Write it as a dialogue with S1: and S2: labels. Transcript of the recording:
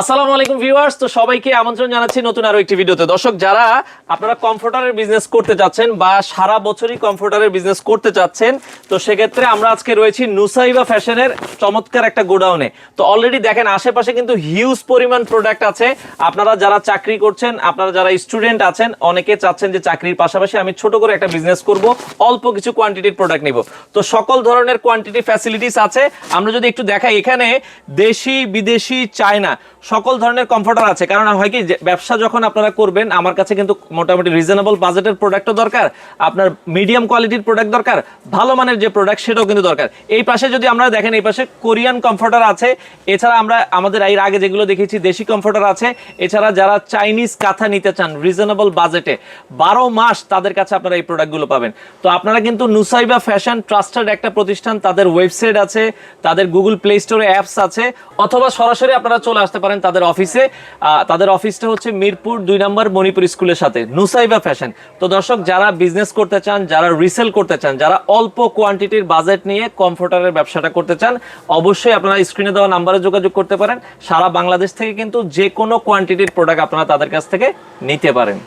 S1: আসসালামু আলাইকুম ভিউয়ার্স, তো সবাইকে আমন্ত্রণ জানাচ্ছি নতুন আরও একটি ভিডিওতে। দর্শক, যারা আপনারা কমফোর্টারের বিজনেস করতে চাচ্ছেন বা সারা বছরই কমফোর্টারের বিজনেস করতে চাচ্ছেন, তো সেক্ষেত্রে আমরা আজকে রয়েছি নুসাইবা ফ্যাশনের চমৎকার একটা গোডাউনে। তো অলরেডি দেখেন, আশেপাশে কিন্তু হিউজ পরিমাণ প্রোডাক্ট আছে। আপনারা যারা চাকরি করছেন, আপনারা যারা স্টুডেন্ট আছেন, অনেকে চাচ্ছেন যে চাকরির পাশাপাশি আমি ছোট করে একটা বিজনেস করব, অল্প কিছু কোয়ান্টিটির প্রোডাক্ট নিব। তো সকল ধরনের কোয়ান্টিটি ফ্যাসিলিটিস আছে। আমরা যদি একটু দেখাই, এখানে দেশি বিদেশি চায়না সকল ধরনের কমফোর্টার আছে। কারণ হয় কি ব্যবসা যখন আপনারা করবেন, আমার কাছে কিন্তু মোটামুটি রিজনেবল বাজেটের প্রোডাক্টও দরকার, আপনার মিডিয়াম কোয়ালিটির প্রোডাক্ট দরকার, ভালো মানের যে প্রোডাক্ট সেটাও কিন্তু দরকার। এই পাশে যদি আমরা দেখেন, এই পাশে কোরিয়ান কমফোর্টার আছে। এছাড়া আমরা আমাদের এর আগে যেগুলো দেখেছি, দেশি কমফোর্টার আছে। এছাড়া যারা চাইনিজ কাঁথা নিতে চান রিজনেবল বাজেটে বারো মাস তাদের কাছে আপনারা এই প্রোডাক্টগুলো পাবেন। তো আপনারা কিন্তু নুসাইবা ফ্যাশন ট্রাস্টেড একটা প্রতিষ্ঠান, তাদের ওয়েবসাইট আছে, তাদের গুগল প্লে স্টোরে অ্যাপস আছে, অথবা সরাসরি আপনারা চলে আসতে পারেন তাদের অফিসে তাদের অফিসটা হচ্ছে মিরপুর দুই নম্বর মণিপুর স্কুলের সাথে, নুসাইবা ফ্যাশন তো দর্শক, যারা বিজনেস করতে চান, যারা রিসেল করতে চান, যারা অল্প কোয়ান্টিটির বাজেট নিয়ে কমফোর্টারের ব্যবসাটা করতে চান, অবশ্যই আপনারা স্ক্রিনে দেওয়া নাম্বারে যোগাযোগ করতে পারেন। সারা বাংলাদেশ থেকে কিন্তু যে কোনো কোয়ান্টিটির প্রোডাক্ট আপনারা তাদের কাছ থেকে নিতে পারেন।